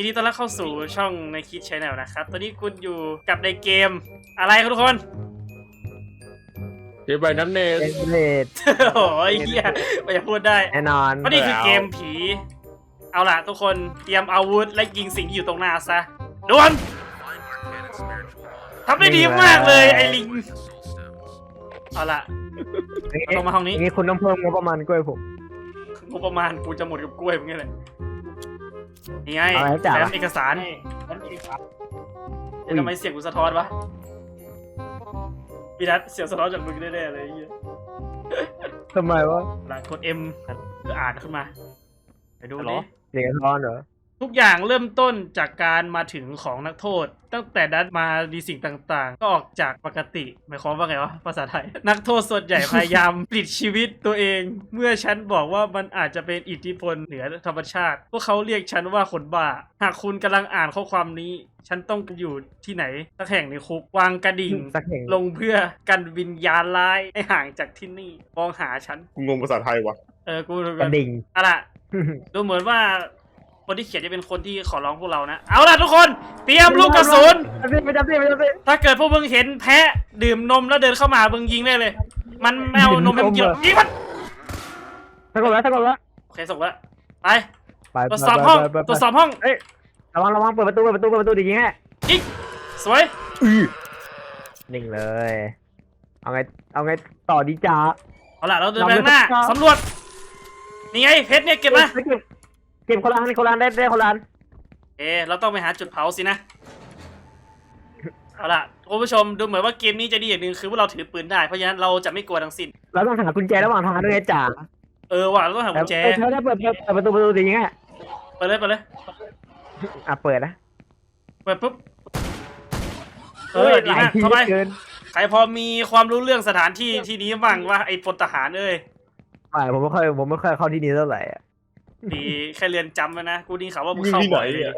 ยินดีต้อนรับเข้าสู่ช่องในคิดชแนลนะครับ ตอนนี้คุณอยู่กับในเกมอะไรครับทุกคนเจไปน้ำเนสเอ็นเลดโอ้ยเฮียไม่จะพูดได้แน่นอนเพราะนี่คือเกมผี เอาล่ะทุกคนเตรียมอาวุธและยิงสิ่งที่อยู่ตรงหน้าซะดวนทำได้ดีมากเลยไอ้ลิง เอาล่ะนี่ต้องมาห้องนี้นี่คุณต้องเพิ่มงบประมาณกล้วยผมงบประมาณกูจะหมดกับกล้วยมึงไงเลย นี่ไงเอาไว้จ่ายแฟ้วะมเอกสารเดี๋ยวทำไมเสียงกูสะท้อนวะพี่นัทเสียงสะท้อนจากมึงแน่ๆเลยไอ้เหี้ยทำไมวะหลังกด M เพื่ออ่านขึ้นมา ไปดูฮัลโหลดิเสียงร้อนเหรอ ทุกอย่างเริ่มต้นจากการมาถึงของนักโทษ ตั้งแต่นั้นมาดีสิ่งต่างๆ ก็ออกจากปกติหมายความว่าไงวะภาษาไทย นักโทษส่วนใหญ่พยายามปลิดชีวิตตัวเอง เมื่อฉันบอกว่ามันอาจจะเป็นอิทธิพลเหนือธรรมชาติ พวกเขาเรียกฉันว่าคนบ้า หากคุณกำลังอ่านข้อความนี้ ฉันต้องอยู่ที่ไหนสักแห่งในคุกวางกระดิ่งสักแห่งลงเพื่อกันวิญญาณร้ายให้ห่างจากที่นี่มองหาฉันกูงงภาษาไทยวะเออกูกระดิ่งเอาล่ะดูเหมือนว่า คนที่เขียนจะเป็นคนที่ขอร้องพวกเรานะ เอาล่ะทุกคน เตรียมลูกกระสุนไม่จำสิไม่จำสิถ้าเกิดพวกมึงเห็นแพะดื่มนมแล้วเดินเข้ามามึงยิงได้เลย มันไม่เอานมให้มึงกินหรอกยิงมันสักคนแล้วสักคนแล้วโอเคส่งแล้วไป ไปตรวจสอบห้อง ไปไปไปตรวจสอบห้องเอ้ยระวังระวังเปิดประตูเปิดประตูเปิดประตูดีจริงแฮะยิงสวย นิ่งเลย เอาไงเอาไงต่อดีจ้า เอาล่ะเราเดินไปข้างหน้าสำรวจ นี่ไงเพชรเนี่ยเก็บมาเก็บ ก็บคนละอันคนละอันได้ได้คนละอันเอะเราต้องไปหาจุดเผาสินะ เอาล่ะคุณผู้ชมดูเหมือนว่าเกมนี้จะดีอย่างหนึ่งคือว่าเราถือปืนได้เพราะฉะนั้นเราจะไม่กลัวทั้งสิ้น เราต้องหากุญแจระหว่างทางด้วยไงจ๋าเออว่ะเราต้องหากุญแจเออเธอได้เปิดเปิดเปิดประตูประตูดีจริงแฮะเปิดเลยเปิดเลยอะเปิดนะเปิดปุ๊บเออดีมากหลยทีเข้าไปเกินใครพอมีความรู้เรื่องสถานที่ที่นี้บ้างว่าไอ้พลทหารเอ้ยไม่ผมไม่ค่อยผมไม่ค่อยเข้าที่นี่เท่าไหร่อะ ดีแค่เรียนจำไว้นะกูนี่ข่าวว่ามึงอยู่เข้าที่ไหนบ่อยเลยอะ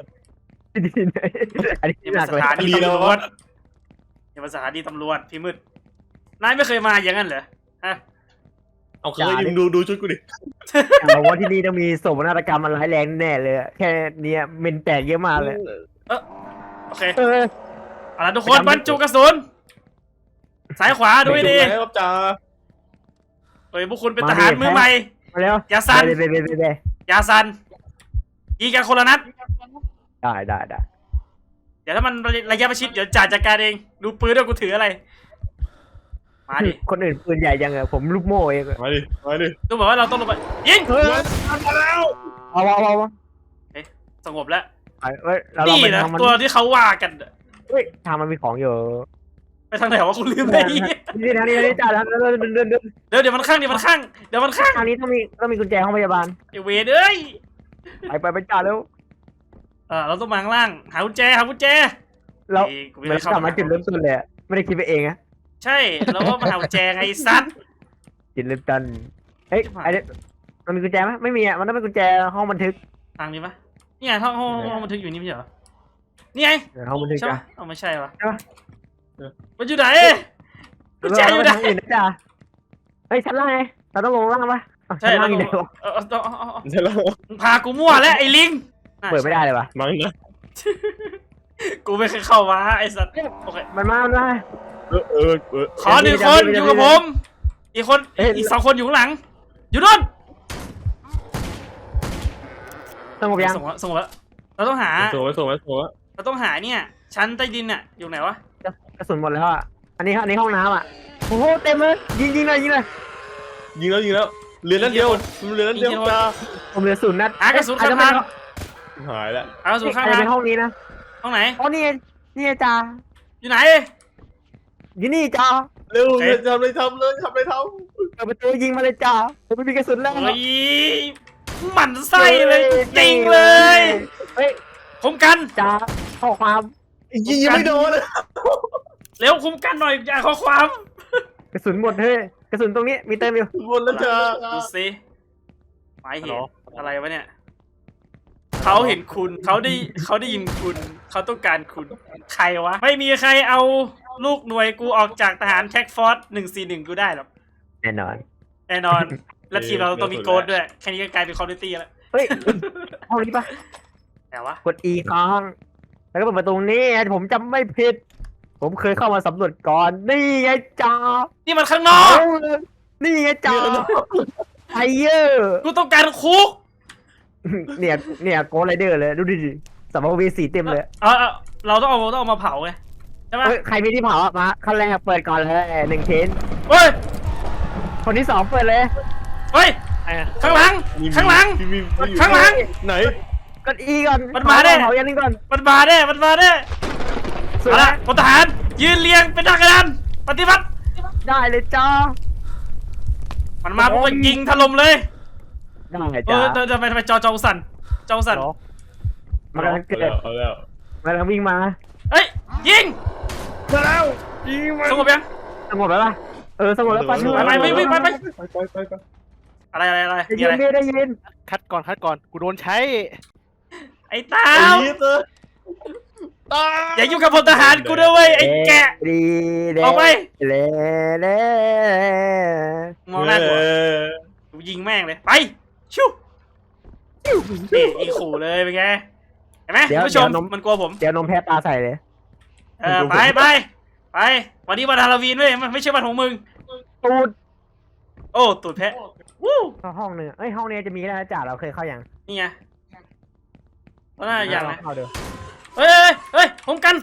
ที่นี่ไหนอันนี้นี่หมันันกสเลยถานีดีแล้วตำรวจนี่มันสถานีตำรวจพี่มืดนายไม่เคยมาอย่างนั้นเหรอฮะเอาเคยดิมึงดูดูชุดกูดิเราว่าที่นี่ต้องมีโศกนาฏกรรมมันร้ายแรงแน่เลยอะแค่เนี้ยเมนแตกเยอะมากเลยโอเคเออเอาล่ะทุกคนบรรจุกระสุนซ้ายขวาดูให้ดีแล้วจ้าเฮ้ยพวกคุณเป็นทหารมือใหม่ มาแล้วอย่าสั่นเด้เด้เด้เด้อ ย่าสันยิงกันคนละนัด ได้ได้ได้เดี๋ยวถ้ามันระยะประชิดเดี๋ยวจ่าจัดการเอง ดูปืนด้วยกูถืออะไร มาดิคนอื่นปืนใหญ่ยังไงผมลูกโม่เองอะมาดิมาดิดูเหมือนว่าเราต้องลงไปยิงเฮ้ยมาแล้วเอาเอาเอาเอาสงบแล้วไปเฮ้ยเราลองนี่ไปนะทางมันตัวที่เขาว่ากัน เฮ้ยทางมันมีของอยู่ ไปทางไหนวะคุณลืมไปนี่ทางนี้ทางนี้จ้าทางนี้เดินเดินเดินเดินเดี๋ยวเดี๋ยวมันข้างเดี๋ยวมันข้างเดี๋ยวมันข้างทางนี้ต้องมีต้องมีกุญแจห้องพยาบาลไอเวรเอ้ยไปไปไปจ้าเร็วเออเราต้องมาข้างล่างหากุญแจหากุญแจเราเอ้ยกูเหมืไม่อนได้เข้ากลับมาจุดเริ่มต้นเลยอะไม่ได้คิดไปเองอะใช่เราก็มาหากุญแจไงไอ้ซัดจุดเริ่มต้นเฮ้ยไอ้เนี่ยมันมีกุญแจไหมไม่มีอะมันต้องเป็นกุญแจห้องบันทึกทางนี้ปะนี่ไงห้องห้องห้องบันทึกอยู่นี่ไม่ใช่เหรอนี่ไงเดี๋ยวห้องบันทึกใช่จ้ะปะเอาไม่ใช่ปะใช่ปะ มันอยู่ไหนกุญแจอยู่ไหนเราไปทางอื่นนะจ้าเฮ้ยชั้นล่างไงเราต้องลงล่างปะอ้าวใช่ชั้นเราล่างอยู่ไหนวะเออเออเออเออเออเดี๋ยวเรามึงพากูมั่วแล้วไอ้ลิงเปิดไม่ได้เลยวะมานะกูไม่เคยเข้ามาไอ้สัตว์โอเคมันมามันมาเออเออเออขอหนึ่งคนเดี๋อยวยู่กับเดี๋ผยวมอีกคนเอ้ยอีกสองคนอยู่ข้างหลัง อยู่นู่นสงบยังส่งแล้วส่งแล้วเราต้องหาส่งไว้ส่งไว้ส่งไว้เราต้องหาเนี่ย ชั้นใต้ดินน่ะอยู่ไหนวะก ระสุนหมดแล้วอะ อันนี้อันนี้ห้องน้ำอะ โอ้โหเต็มเลยยิงยิงเลยยิงเลยยิงแล้วยิงแล้วเรือนั่นเดียวเรือนั่นเดียวจ้าผมเหลือศูนย์นัดหากระสุนอาจข้างจะทาง หายแล้วหากระสุนเป็นข้างอาจจะทางเป็นห้องนี้นะห้องไหน อ๋อนี่ไงนี่ไงจ้าอยู่ไหน อยู่นี่จ้าเร็วโอเคทำอะไรทำเลยทำอะไรทเปิดประตูยิงมาเลยจ้าผมไม่มีกระสุนแล้วเฮ้ยหมันไส้เลย จริงเลย เฮ้ยคุ้มกัน จ้าข้อความำยิงยังไม่โดนเลย เร็วคุ้มกันหน่อยอย่าข้อความกระสุนหมดเฮ้ยกระสุนตรงนี้มีเต็มอยู่หมดแล้วจ้าดูสิหมายเหฮัลโหลตุอะไรวะเนี่ยเขาเห็นคุณเขาได้เขาได้ยินคุณเขาต้องการคุณใครวะ ไม่มีใครเอาลูกหน่วยกูออกจากทหารแท็กฟอร์สหนึ่งสี่หนึ่งกูได้หรอกแน่นอน แน่นอน และทีมเราต้องมีโกดด้วยแค่นี้ก็กลายเป็นคอมมิตี้แล้วเฮ้ยห้องนี้ปะแต่วะกด E ค้างแล้วก็เปิดประตูนี้ผมจำไม่ผิด ผมเคยเข้ามาสำรวจก่อน นี่ไงจ้านี่มันข้างนอกเอาเลยนี่ไงจ้าไอเยอร์กูต้องการคุก เนี่ยเนี่ยโกไรเดอร์เลยดูดิสัมภเวสีเต็มเลยเอาเอาเราต้องเอาต้องเอามาเผาไงใช่ปะเฮ้ยใครมีที่เผาอะมาขั้นแรกเปิดก่อนเลยหนึ่งเทนเฮ้ยคนที่สองเปิดเลยเฮ้ยข้างหลังมีข้างหลังมีมีมีอยู่ข้างหลังไหนกด E ก่อนมันมาแน่เผาอย่างนี้ก่อนมันมาแน่มันมาแน่ สวยเอาละพลทหารยืนเรียงเป็นทหารปฏิบัติ ได้เลยจ้า มันมาปุ๊บก็ยิงถล่มเลย ได้เอจ้าอเดินเดินไปไปจอจอสันจอสันมันกำลังเอาเกิดแล้วเอาแล้วมันกำลังวิ่งมาเฮ้ยยิงมาแล้วยิงมันสงบยัง สงบแล้วป่ะเออสงบแล้วป่ะไปไปไปไปไปไป ไปไปไปอะไรอะไรอะไรได้มียิอะนไรไม่ได้ยินคัดก่อนคัดก่อนกูโดนใช้ไอ้ตาไอ้วเหี้ยเตอร์ อย่ายุ่งกับพลทหารกูด้วยเว้ยไอ้แกะดีเด้ออกไปเล่เล่มองหน้ากูเออกูยิงแม่งเลยไปชิวนี่ยิงขู่เลยเป็นไงเห็นไหมคุณผู้ชมมันกลัวผมเดี๋ยวนมแพ้ตาใส่เลยเออไปไปไปวันนี้วันฮาโลวีนเว้ยมันไม่ใช่วันของมึงตูดโอ้ตูดแพะวู้เข้าห้องหนึ่งอะเอ้ยห้องนี้จะมีแล้วนะจ่าเราเคยเข้าอย่างนี่ไงว่าน่าอย่างนะเข้าเดี๋ยว เฮ้ยเฮ้ยเฮ้ยผมกัน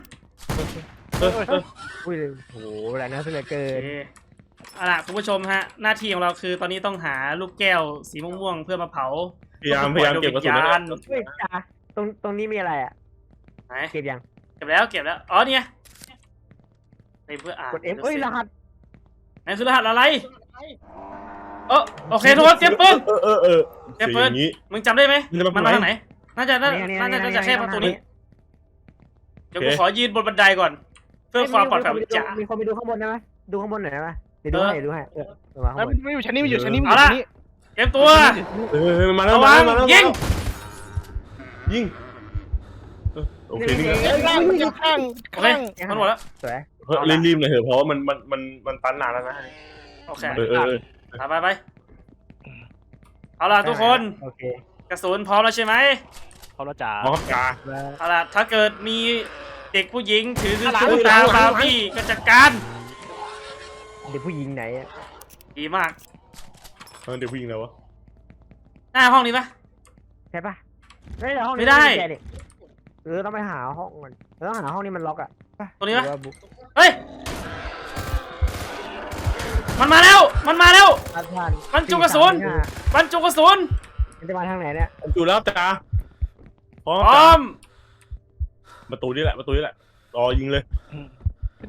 เออเอออุ้ยโอ้โหแรงนะสุดเหลือเกิโอนเคเอาล่ะคุณผู้ชมฮะ หน้าที่ของเราคือตอนนี้ต้องหาลูกแก้วสีม่วงๆเพื่อมาเผา พยายามพยายามเก็บกระสุนวิญนะญาณเฮ้ยจ่าตรงตรงนี้มีอะไรอะไหนเก็บยังเก็บแล้วเก็บแล้ว อ๋อเนี่ยไปเพื่ออ่านกด F เอ้ยรหัสไหนคือรหัสอะไรเออโอเคทุกคนเตรียมปืน เออเออเออเก็บเสียปือนย่างนี้ มึงจำได้ไหมมันจะมามันมาทางไหน น่าจะน่าเนี่ยน่าจะเนี่ยน่าจะแค่เนี่ยประตูนี้ เนี่ยเดี๋ยวกูขอยืนบนบันไดก่อน เพื่อความปลอดภัยของจ๋า มีคนไปดูข้างบนได้ไหมดูข้างบนหน่อยได้ไหมเดี๋ยวดูเออให้ดูให้เออเออมาข้างบนไม่อยู่ชั้นนี้ไม่อยู่ชั้นนี้ไม่อเอายู่ละชั้นนี้เตรียมตัวเออมาแล้วระมาวังแล้วมาแล้วยิงยิงเออโอเคนี่ไงเอ้ยข้างข้างโอเคข้างมันหมดแล้วสวยเฮ้ยรีบๆหน่อยเถอะเพราะว่ามันมันมันมันตันนานแล้วนะโอเคเออเออเออไปไปไปเอาล่ะทุกคนโอเคกระสุนพร้อมแล้วใช่ไหม เขาละจ่าหมอครับจ่าแล้วเอาล่ะถ้าเกิดมีเด็กผู้หญิงถือหลังตุ๊กตาหลังหลังบาร์บี้ก็จัดการเด็กผู้หญิงไหนอะดีมาก เออเดี๋ยวผู้หญิงแล้ววะหน้าห้องนี้ปะ ใช่ปะไม่ได้ห้องนี้ไม่ได้แกดิเออต้องไปหาห้องมันเราต้องหาห้องนี้มันล็อกอะปตัวนี้ปะ หรือว่าบุ๊กเฮ้ย มันมาแล้ว มันมาแล้วอัดผ่านมันจุกกระสุนสี่สามบรรจุกระสุน มันจะมาทางไหนเนี่ย อยู่แล้วจ่า พร้อมพร้จ่าอมประตูนี่แหละประตูนี่แหละรอยิงเลย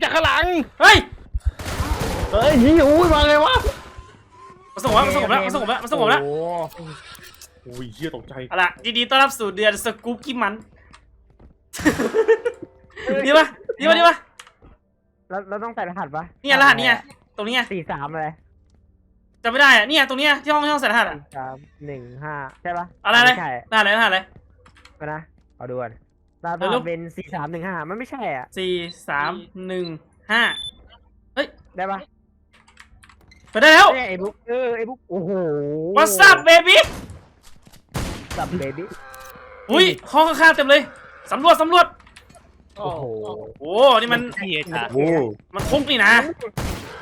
จากข้างหลังเฮ้ยเฮ้ยยิงอุ้ยมาไงวะมันสงบแล้วมันสงบแล้วมันสงบแล้วมันสงบแล้วโอ้โหโอ้ยเหี้ยตกใจเอาล่ะยินดีต้อนรับสู่เดือนสกู๊ปกี้มันดีปะดีปะดีปะเราเราต้องใส่รหัสปะเนี่ยรหัสเนี่ยตรงเนี้ยสี่สามอะไรจำไม่ได้อะเนี่ยตรงเนี้ยที่ห้องที่ห้องใส่รหัสอะสี่สามหนึ่งห้าใช่ปะอะไรอะไรม่ใช่รหัสอะไรรหัสอะไร ก็นะเอาดูก่อนรหัสเดี๋ยวลูกเป็นสี่สามหนึ่งห้ามันไม่ใช่อะ สี่สามหนึ่งห้าได้ปะไปได้แล้วเนี่ยไอ้บุ๊กเออไอ้บุ๊กโอ้โห What's up baby สับเบบี้อุ้ยห้องข้างๆเต็มเลยสำรวจสำรวจโอ้โหโอ้นี่มันเฮียจ่าโอ้มันคุกนี่นะ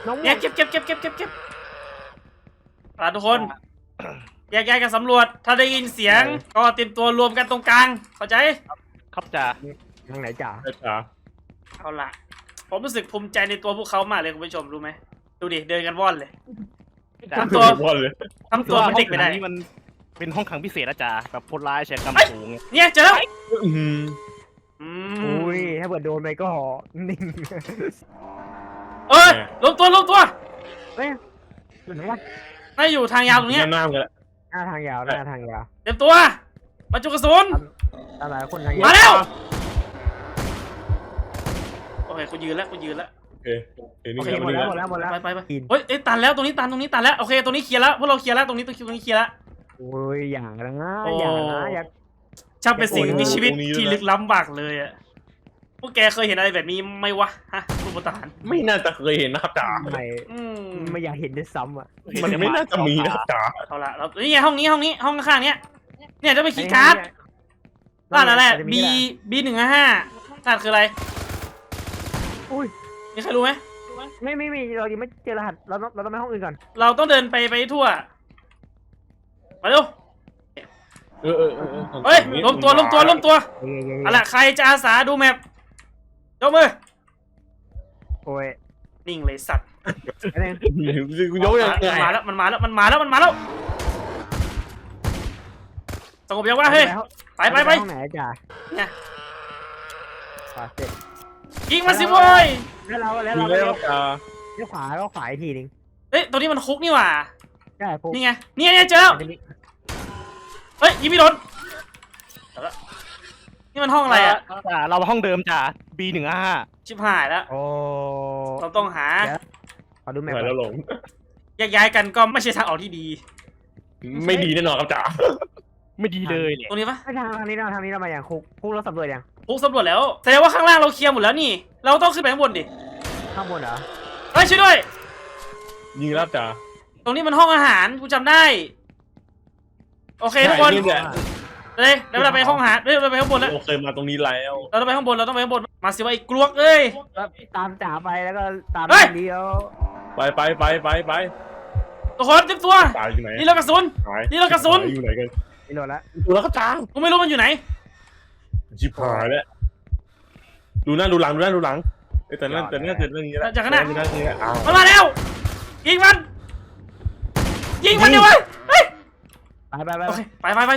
น้องเนี่ยเก็บเก็บเก็บเก็บเก็บเก็บเอาล่ะทุกคน แยกย้ายกันสำรวจ ถ้าได้ยินเสียง ก็เตรียมตัวรวมกันตรงกลาง เข้าใจ ครับจ่าทางไหนจ่าจ่าเอาล่ะผมรู้สึกภูมิใจในตัวพวกเขามากเลยคุณผู้ชมรู้ไหม ดูดิ เดินกันว่อนเลย จ่าทำตัววอนเลยทำตัวเหมันเด็กไม่ได้ห้องนี้มันเป็นห้องขังพิเศษนะจ่าแบบโพลร้ายแชร์กรรมสูงไงเนี่ยเจอแล้วอื้อหืออืมอุ้ย ถ้าเกิดโดนไปก็นิ่งเอ้ยลงตัวลงตัวเฮ้ยไหนวะน่าอยู่ทางยาวตรงเนี้ยหน้ามันกันแล้ว หน้าทางยาวหน้าทางยาวเตรียมตัวบรรจุกระสุน ตามหลายคนทางยาวมาแล้ว โอเคกูยืนแล้วกูยืนแล้ว โอเคเดี๋ยวนี้โอเคจะหมมาดดูแล้วหมดแล้วหมดแล้วไปไปไปกินเฮ้ยเอ้ยตันแล้วตรงนี้ตันตรงนี้ตันแล้วโอเคตรงนี้เคลียร์แล้วพวกเราเคลียร์แล้วตรงนี้ตรงนี้เคลียร์แล้ว โอ้ยอย่างนะโอ้อย่างนะอยากช่างเป็นสิ่งมีชีวิตที่ลึกล้ำมากเลยอะ พวกแกเคยเห็นอะไรแบบนี้ไหมวะฮะผู้บริหารไม่น่าจะเคยเห็นนะครับจ่าไม่อืมไม่อยากเห็นด้วยซ้ำอะมันไม่น่าจะมีนะครับจ่าเอาละเรานี่ไงห้องนี้ห้องนี้ห้องข้างๆเนี้ยเนี่ยจะไปคีย์การ์ดรหัสอะไรมันจะ B มี B หนึ่งห้าห้ารหัสคืออะไรอุ้ยมีใครรู้ไหมไม่ไม่ไม่เรายังไม่เจอรหัสเราต้องเราต้องไปห้องอื่นก่อน เราต้องเดินไปไปทั่วมาเร็วเออเออเออออเฮ้ยรวมตัวรวมตัวรวมตัวเย้เย้เย้เอาล่ะไรใครจะอาสาดูแมพ ยกมือโอ้ยนิ่งเลยสัตว์อันนี้กูยกยังไงมันมาแล้วมันมาแล้วมันมาแล้วมันมาแล้วสงบยังวะเฮ้ยไปไปไปห้องไหนอะจ้ะเนี่ยขวาเสร็จยิงมันสิเว้ยแล้วเราแล้วดูเราแล้วจ้าเลี้ยวขวาก็ขวาอีกทีนึงเฮ้ยตัวนี้มันคุกนี่หว่าใช่ปุ๊บนี่ไงเนี่ยเนี่ยเจอแล้วมันจะมีเฮ้ยยิงไม่โดนเอาละ นี่มันห้องอะไรอะจ่าเราห้องเดิมจ่า B หนึ่งห้าชิบหายแล้ว โอ้เราต้องหาขอดูแมพหายก่แล้อวนหลง แยกย้ายกันก็ไม่ใช่ทางออกที่ดี ไม่ดีแน่นอนครับจ๋าไม่ดีเลยเนี่ยตรงนี้ปะไม่ทางทางนี้เราทางนี้เรามาอย่างคุกคุกเราสำรวจยังคุกสำรวจแล้วแสดงว่าข้างล่างเราเคลียร์หมดแล้วนี่ เราต้องขึ้นไปข้างบนดิข้างบนเหรอเฮ้ยช่วยด้วย ยิงแล้วจ๋าตรงนี้มันห้องอาหารกูจำได้ โอเคทุกคน ใช่แหละ เลยเดี๋ยวเราไปห้องอาหารเดี๋ยวเราไปข้างบนแล้วโอเคมาตรงนี้แล้วเราต้องไปข้างบน เราต้องไปข้างบน มาสิว่าไอ้กลวกเอ้ย แล้วตามจ่าไปแล้วก็ตามเฮ้ย เดียวไปไปไปไปไปทุกคนเต็มตัว ตายอยู่ไหนนี่เรากระสุน หายนี่เรากระสุน หายอยู่ไหนกันนี่โหลดแล้วดูแล้วครับจ๋ากูไม่รู้มันอยู่ไหน ชิบหายแล้วดูหน้าดูหลังดูหน้าดูหลังเอ้ยแต่นั่นแต่นั่นแต่นั่นนี่แหละจากข้างหน้า แต่นั่นนี่แหละอ้าวมันมาแล้ว ยิงมัน ยิงมันดิวะเฮ้ย ไปไปไปโอเคไปไปไป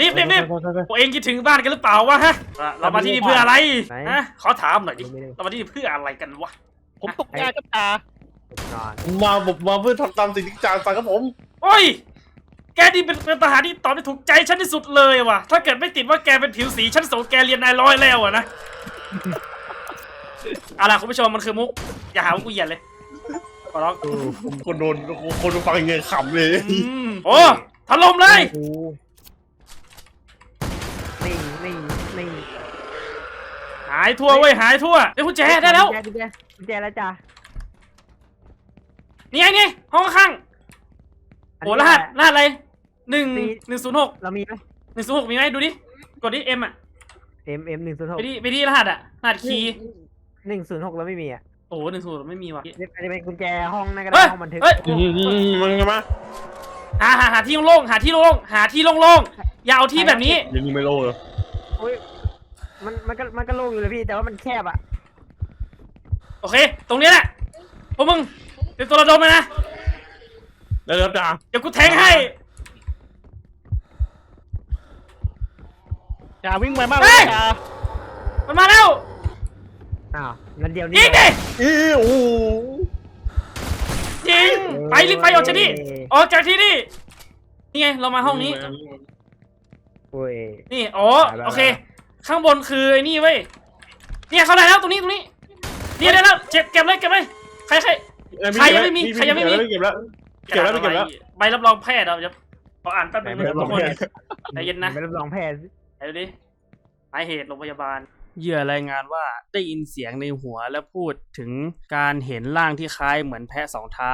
รีบรีบรีบไปไปไปพวกเองคิดถึงบ้านกันหรือเปล่าวะฮะอะเรามาที่นี่เพื่ออะไรไหนฮะขอถามหน่อยดิไม่ได้เรามาที่นี่เพื่ออะไรกันวะผมตกใจครับจ่านอนมาผมมาเพื่อทำตามสิ่งที่จานสั่งครับผม โอ้ย แกนี่เป็นเป็นทหารที่ตอบได้ถูกใจฉันที่สุดเลยว่ะ ถ้าเกิดไม่ติดว่าแกเป็นผิวสีฉันส่งแกเรียนนายร้อยแล้วอะนะ เอาล่ะคุณผู้ชมมันคือมุก อย่าหาว่ากูเหยียดเลยขอร้องคนโดนคนฟังเงินขำเลย อืมโอ้ ถล่มเลยโอ้นี่นี่นี่หายทั่วเว้ยหายทั่วได้กุญแจได้แล้วกุญแจกุญแจแล้วจ้านี่ไงนี่ห้องข้างๆโอ้รหัสรหัสอะไรหนึ่งหนึ่งศูนย์หกเรามีไหมหนึ่งศูนย์หกมีไหมดูดิกดดิเอ็มอะเอ็มเอ็มหนึ่งศูนย์หไปกดิไปดิรหัสอะรหัสคีย์หนึ่งศูนย์หกเราไม่มีอะโอ้หนึ่งศูนย์ไม่มีว่ะอาจจะเป็นกุญแจห้องนั่นก็เฮ้ได้ยห้องบันทึกเฮ้ยอืมอืมอืมมันไงมา หาหาหาที่โล่งๆหาที่โล่งๆหาที่โล่งๆอย่าเอาที่แบบนี้ ยังไม่โลเลยโอ้ยมันมันก็มันก็โล่งอยู่เลยพี่แต่ว่ามันแคบอะโอเค ตรงนี้แหละพวกมึงเตรียมตัวระดมเลยนะ แล้วครับจ๋าเดี๋ยวกูแทงให้ จ่าวิ่งไวมากเฮ้เลยย จ่ามันมาแล้วอ้าวงั้นเดียวนี้ยิงดิ อีโอ้โหยิง ไปรีบไปออกจากนี่ออกจากที่นี่นี่ไงเรามาห้องนี้ โอ้ย นี่อ๋อไปๆๆโอเค ข้างบนคือไอ้นี่เว้ยเนี่ยเขาได้แล้วตรงนี้ตรงนี้เนี่ยได้แล้วเจ็บเก็บเลยเก็บเลยใครใครใครยังไม่มีใครยังไม่มีเก็บแล้วเก็บแล้วเก็บแล้วใบรับรองแพทย์เราจะขออ่านแป๊บนึงใบรับรองทุกคนแพทย์ใจเย็นนะไม่รับรองแพทย์ไหนดูดิสาเหตุโรงพยาบาล เหยื่อรายงานว่าได้ยินเสียงในหัวและพูดถึงการเห็นร่างที่คล้ายเหมือนแพะสองเท้า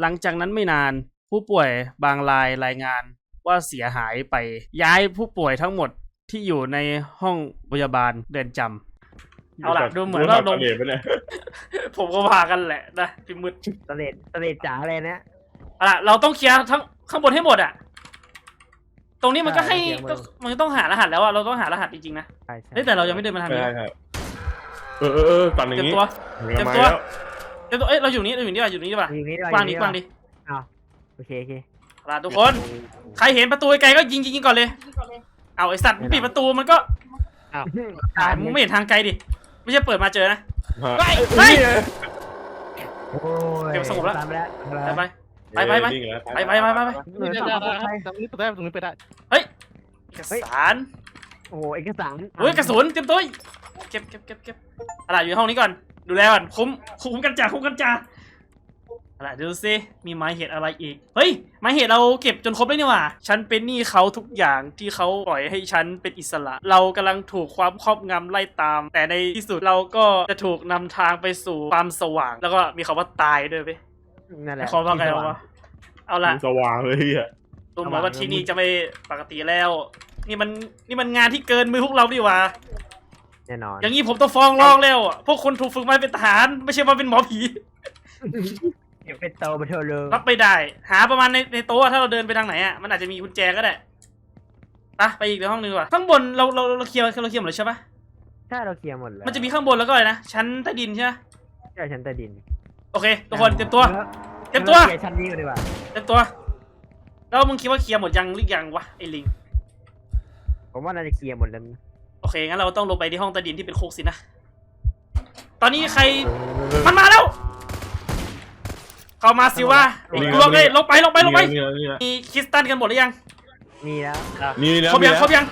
หลังจากนั้นไม่นานผู้ป่วยบางรายรายงานว่าเสียหายไปย้ายผู้ป่วยทั้งหมดที่อยู่ในห้องพยาบาลเรือนจำเอาล่ะดูเหมือนว่าลงเดี๋ยวไปเนี่ยผมก็พากันแหละนะพี่มืดตะเลดตะเลดจ๋าอะไรเนี่ยเอาล่ะเราต้องเคลียร์ทั้งข้างบนให้หมดอะ ตรงนี้มันก็ให้ใช่เคลียร์หมดก็มันก็ต้องหารหัสแล้วอะเราต้องหารหัสจริงๆนะใช่ใช่เฮ้ยแต่เรายังไม่เดินมาทางนี้ใช่ใช่เออเออเออตัดอย่าเตรียงมนี้ตัวเตเตรียมตัวเดี๋ยวตัวเอ้ยเราอยู่นี่เราอยู่นี่ว่ะอยู่นี่ดีกว่าอยู่นี่กว้างดิกว้างดิอ้าวโอเคโอเคเอาล่ะทุกคน ใครเห็นประตูไกลๆก็ยิงยิงยิงก่อนเลย เอาไอสัตว์มึงปิดประตูมันก็อ่ามึงไม่เห็นทางไกลดิ ไม่ใช่เปิดมาเจอนะไปเฮ้ยโอ้ยเก็บสงบแล้ว ตามไปแล้วตามไปไปไป ไปไปไปไปไปไปไปไปเออนี่ตามจ่าไปตรงนี้เปิดได้ตรงนี้เปิดได้เอกสารโอ้โหเอกสารเฮ้ยกระสุนเตรียมตัวเก็บเก็บเก็บเก็บเอาล่ะอยู่ในห้องนี้ก่อน ดูแลก่อนคุ้มคุ้มกันจ่าคุ้มกันจ่าเอาล่ะดูซิมีหมายเหตุอะไรอีก เฮ้ยหมายเหตุเราเก็บจนครบเลยนี่หว่า ฉันเป็นหนี้เขาทุกอย่างที่เขาปล่อยให้ฉันเป็นอิสระ เรากำลังถูกความครอบงำไล่ตาม แต่ในที่สุดเราก็จะถูกนำทางไปสู่ความสว่าง แล้วก็มีคำว่าตายด้วยเว้ย นั่นแหละขอว่าไงวะเอาล่ะสว่างเลยอะดูเหมือนว่าที่นี่จะไม่ปกติแล้ว นี่มันนี่มันงานที่เกินมือพวกเราดีหว่าแน่นอน อย่างนี้ผมต้องฟ้องร้องแล้วอะพวกคนถูกฝึกมาเป็นทหาร ไม่ใช่มาเป็นหมอผีเก็บเป็นโตไปเถอะเลยรับไปได้ หาประมาณในในโต๊ะอะถ้าเราเดินไปทางไหนอะมันอาจจะมีกุญแจก็ได้ไปะไปอีกในห้องนึงดีกว่าข้างบนเราเราเราเคลียร์เราเคลียร์หมดเลยใช่ปะใช่เราเคลียร์หมดแล้วมันจะมีข้างบนแล้วก็อะไรนะชั้นใต้ดินใช่ไหมใช่ชั้นใต้ดิน โอเคทุกคนเตรียมตัวแล้วเตรียมตัวเคลียร์ชั้นนี้กันดีกว่าเตรียมตัว แล้วมึงคิดว่าเคลียร์หมดยังหรือยังวะไอ้ลิง ผมว่าน่าจะเคลียร์หมดแล้วนะโอเคงั้นเราต้องลงไปที่ห้องใต้ดินที่เป็นโคกสินะ ตอนนี้ใคร มันมาแล้ว เข้ามาสิว่านี่ไงลงเลยลงไปลงไปลงไป นี่นะนี่นะมีคริสตันกันหมดหรือยัง มีแล้วนี่นะครบยังมีนะครบยัง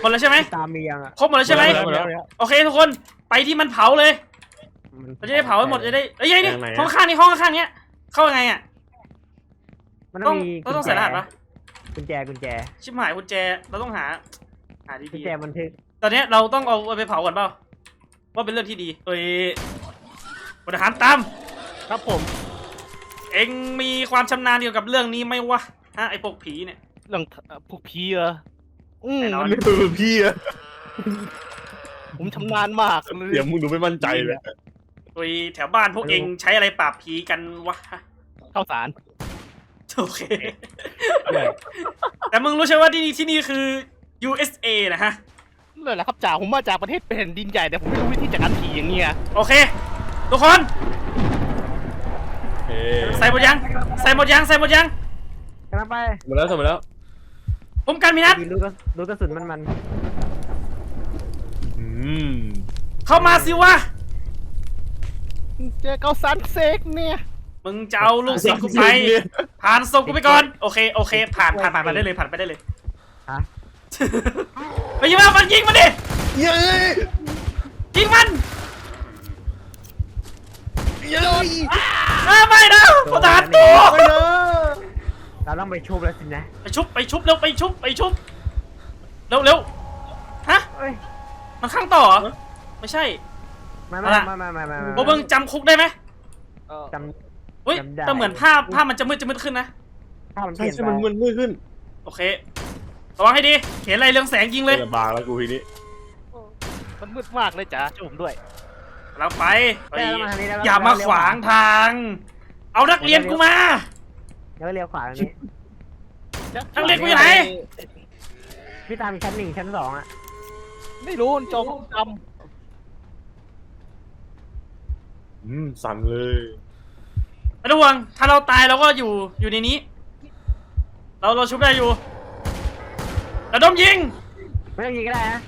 หมดแล้วใช่ไหม ตามมียังอะครบหมดแล้วใช่ไหม หมดแล้วโอเคทุกคนไปที่มันเผาเลย เราจะได้เผาให้หมดจะได้เอ้ยยัยนี่ห้องข้างนี่ห้องข้างเนี้ยเข้ายังไงอะมันต้ต้อองงมีเราต้องใส่รหัสปะกุญแจกุญแจชิบหายกุญแจเราต้องหาหากุญดีแจบันทึกๆตอนเนี้ยเราต้องเอาไปเผาก่อนเปล่าว่าเป็นเรื่องที่ดีเอ้ยบริหารตาม ครับผมเอ็งมีความชำนาญเกี่ยวกับเรื่องนี้ไหมวะฮะไอพวกผีเนี่ย เรื่องเอ่อพวกผีเหรออืมแน่นอนนี่คือพี่อะผมชำนาญมากเลยเดี๋ยวมึงดูไม่มั่นใจเลย โดยแถวบ้านพวกเองใช้อะไรปราบผีกันวะข้าวสารโอเค แต่มึงรู้ใช่ว่าที่นี่ที่นี่คือ USA นะฮะเลยแหละครับจ่าผมมาจากประเทศแผ่นดินใหญ่แต่ผมไม่รู้วิธีจัดการผีอย่างเงี้ยโอเค ทุกคนเอ๊ะใส่หมดยัง ใส่หมดยัง ใส่หมดยังกำลังไปหมดแล้วหมดแล้วผมกันมีนัดดีลูกกระลูกกระสุนมันมันอืมเข้ามาสิวะ เจอข้าวสารเซกเนี่ยมึงจะเอาลูกศิษย์กูไป ผ่านศพกูไปก่อน โอเค โอเค ผ่าน ผ่าน ผ่านไปได้เลย ผ่านไปได้เลยฮะ ไปยิงมันมันยิงมันดิ เย้ยยิงมันเย้ยอ้าไม่นะพลทหารตัวไม่นะเราต้องไปชุบแล้วสินะ ไปชุบ ไปชุบเร็วไปชุบ ไปชุบ เร็วเร็วฮะเอ้ยมันข้างต่อเหรอไม่ใช่ ไม่เอาไม่ล่ะไม่ไม่ไม่ไม่ไม่พวกมึงจำคุกได้ไหมจเฮ้ยจำได้ แต่เหมือนภาพภาพมันจะมืดจะมืดขึ้นนะำถ้ามันเปใช่ลี่ยนใช่ไปมันมันมืดขึ้นโอเค ระวังให้ดีเห็นอะไรเรืองแสงยิงเลยลำบากแล้วกูทีนี้มันมืดมากเลยจ่าช่วยผมด้วยเราไปไป ได้แล้วมาทางนี้แล้วอย่ามาขวางทาง เอานักเรียนกูมา แล้วก็เลี้ยวขวาตรงนี้นักเรียนกูอยู่ไหน พี่ตามอีกชั้นหนึ่งชั้นสองอะไม่รู้จอมจ อืมสั่นเลยไม่ต้องห่วงถ้าเราตายเราก็อยู่อยู่ในนี้ เราเราชุบได้อยู่ระดมยิง ไม่ต้องยิงก็ได้นะ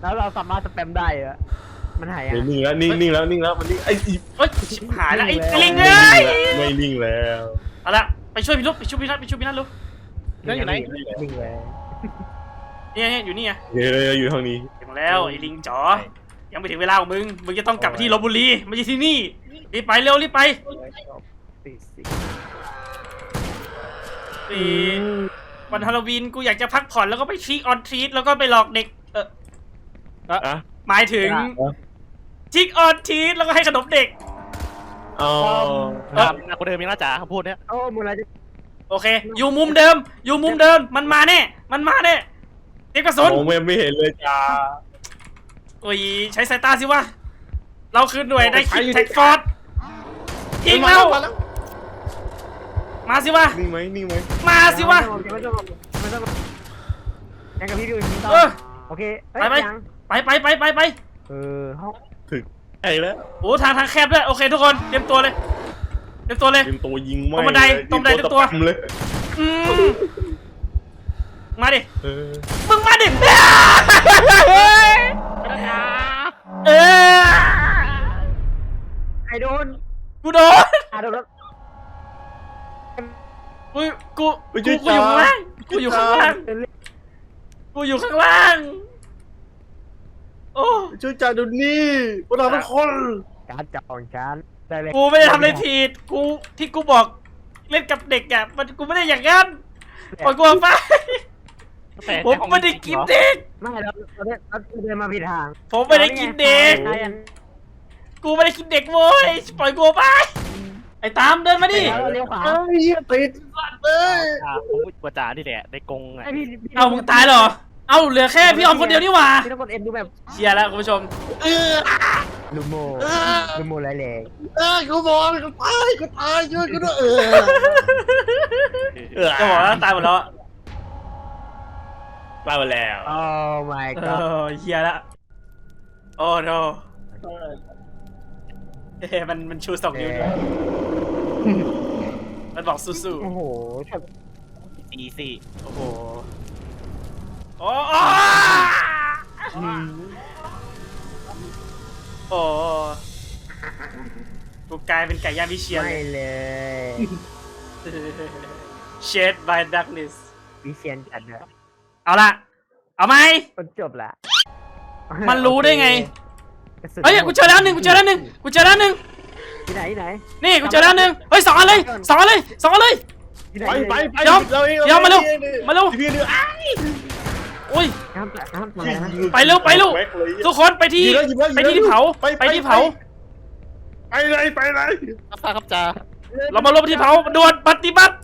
แล้วเราสามารถสแปมได้เหรอมันหายอะเดี๋ยวนิ่งแล้วนิ่งนิ่งแล้วนิ่งแล้วมันนิ่งไอ้อีเฮ้ยชิบหายแล้วไอ้ไอ้ลิงไม่เอ้ยไม่นิ่งแล้วเอาละไปช่วยพี่ลุกไปช่วยพี่นัทไปช่วยพี่นัทลูกำนั่นอยู่ไหนนิ่งเลยเนี่ยเนี่ยอยู่นี่ไงเดี๋ยวอยู่ทางนี้ถึงแล้วไอ้ลิงจ๋อ ยังไม่ถึงเวลาของมึง มึงจะต้องกลับไปที่ลบบุรีไม่ใช่ที่นี่ รีบไปเร็วรีบไปสี่สิบปีวันฮาโลวีนกูอยากจะพักผ่อนแล้วก็ไปทรีออนทรีแล้วก็ไปหลอกเด็ก เอออะหมายถึงอะทริกออนทรีแล้วก็ให้ขนมเด็กอ๋อเอ้าหนักกว่าเดิมอีกนะจ่าคำพูดเนี้ยโอ้มูลนิธิโอเค อยู่มุมเดิม อยู่มุมเดิม มันมาแน่ มันมาแน่เตรียมกระสุนผมยังไม่เห็นเลยจ้า โอ้ยใช้สายตาสิวะ เราคือหน่วยได้คิดใช้อยู่แท็กฟอร์ดยิงแล้วมาแล้วมาสิวะ นิ่งไหมนิ่งไหมมาสิวะไม่ต้องไม่ต้องยังกับพี่ดูทีต่อเออโอเคเอ้ยไปไปยังไปไปไปไปไปเออห้องไอ้แล้วโอ้ทางทางแคบด้วยโอเคทุกคนเตรียมตัวเลยเตรียมตัวเลยเต็มตัวยิงไม่ตรงบันไดตรงบันไดยิเต็มตัวตะเลยอืมมาดิเออมึงมาดิ เออไอโดนกูโดนอะโดนแล้วกูกูกูกูอยู่ข้างล่างกูอยู่ข้างล่างกูอยู่ข้างล่าง โอ้ช่วยจ่าเดูนี่พวกเราทุกคนการจับของฉันได้เลยกูไม่ได้ทำอะไรผิดกูที่กูบอกเล่นกับเด็กอะมันกูไม่ได้อย่างนั้นปล่อยกูออกไป แต่ผมไม่ได้กินเด็ก ไม่เราเราได้เราเดินมาผิดทางผมไม่ได้กินเด็กใช่อันกูไม่ได้กินเด็กโว้ยปล่อยกูออกไป ไอ้ตามเดินมาดิ แล้วเลี้ยวขวาเฮ้ยติดสัตว์เลยจ่าผมกว่าจ่านี่แหละในกรงอะไอพี่พี่เอามึงตายเหรอ เอาเหลือแค่พี่ออมคนเดียวนี่หว่า พี่ต้องกดเอ็นดูแบบเชียร์แล้วคุณผู้ชม เออลูโมลูโมไรแรงเออกูบอกกูตายกูตายช่วยกูด้วยเออ เออก็บอกว่าตายหมดแล้วอะ ตายไปแล้วโอ้ my เอ god อเชียร์แล้วโอ้ no เฮ้มันมันชูสองนิ้วด้วยมันบอกสู้โอ้โหอีซี่ๆโอ้โห โอ้โอ้โอ้กูกลายเป็นไก่ย่างวิเชียนไม่เลยเลย Shade by darkness วิเชียนจัดนะ เอาละเอาไหม มันจบละมันรู้ได้ไง กระสุนเฮ้ยกูเจอแล้วหนึ่งกูเจอแล้วหนึ่งกูเจอแล้วหนึ่งที่ไหนที่ไหนนี่กูเจอแล้วหนึ่งเฮ้ยสองอันเลยสองอันเลยสองอันเลย ที่ไหนไปไปไปเดี๋ยวเราเองเดี๋ยวมาเร็วมาเร็ว พี่เดืออุ้ย ห้ามห้ามมานะไปเร็วไปเร็วทุกคนไปที่หยิบแล้วหยิบแล้วหยิบไปแล้วที่ที่เผาไปไปที่เผา ไปเลยไปเลยครับทราบครับจ่าเรามาลงที่เผาด่วนปฏิบัติ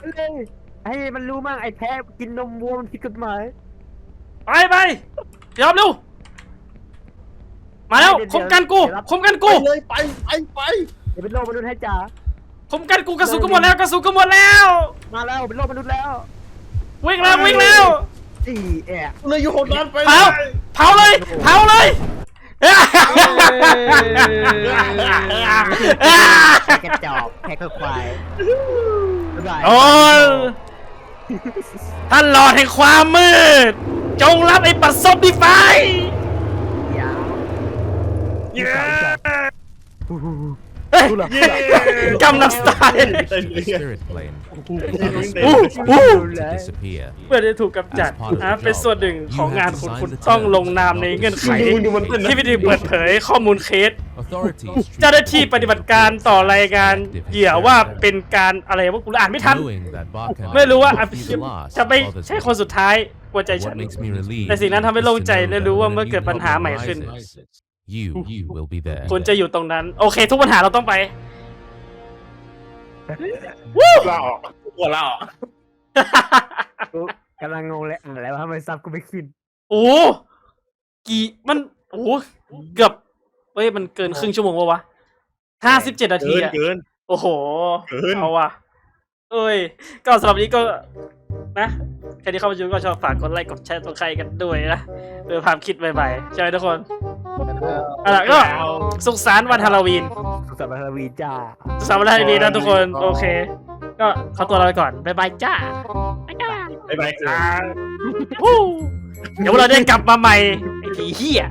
ให้มันรู้มั่งไอ้แพ้กินนมวัวมันผิดกฎหมาย ไปไปยอมเร็วมาแล้วคมกันกูคมกันไปกูเลยไปไปไปเดี๋ยวเป็นโลกมนุษย์ให้จ่าคมกันกูกระสุนก็หมดแล้วกระสุนก็หมดแล้ว มาแล้วเป็นโลกมนุษย์แล้ววิ่งแล้ววิ่งแล้วสี่แอะเลยอยู่หกนัดไปเผาเผาเลยเผาเลยแพ้กระจอกแพ้กระควายบ๊ายบายโอ้ยท่านหลอดแห่งความมืด จงรับไอ้ปัสสบดีไฟอย่าเย้เฮ้ยดูเหรอเย้กำลังสไตล์ The spirit plane อู้อู้ to disappear. เพื่อได้ถูกกำจัดนะเป็นส่วนหนึ่งของงานคุณคุณต้องลงนามในเงื่อนไขดูดูมันเต้นนะที่วิธีเปิดเผยข้อมูลเคส Authorities เจ้าหน้าที่ปฏิบัติการต่อรายงานเหยื่อว่าเป็นการอะไรวะกูอ่านไม่ทัน knowing that Barkham ไม่รู้ว่าอ would ภิ be ชิ the ต last จะไม่ of the ใช่คนสุดท้ายกลัวใจฉั What น makes me relieved แต่สิ่งนั้นทำให้โล่งใจ is to know และรู้ว่า that เมื่อ when เกิด new ปัญหา problem ใหม่ขึ้น arises, You will be there. คุณจะอยู่ตรงนั้น โอเค ทุกปัญหาเราต้องไปลาออกกูลาออกกูกำลังงงเลยอ่านอะไรวะทำไมซับกูไม่ขึ้น โอ้กี่มันโอ้เกือบเฮ้ยมันเกินครึ่งชั่วโมงปะวะห้าสิบเจ็ดนาทีเกินอะเกินโอ้โหเกินเอาว่ะเอ้ย ก็สำหรับวันนี้ก็นะใครที่เข้ามาดูก็ชอบฝากกดไลค์กดแชร์ตัวใครกันด้วยนะเออความคิดใหม่ๆใช่ไหมทุกคน เอาล่ะก็สุขสันต์วันฮาโลวีนสุขสันต์วันฮาโลวีนจ้า สุขสันต์วันฮาโลวีนนะทุกคน โอเค ก็ขอตัวลาไปก่อน บ๊ายบายจ้าบ๊ายบายบ๊ายบายจ้า ฮู้เดี๋ยวเราได้กลับมาใหม่ไอ้ผีเหี้ย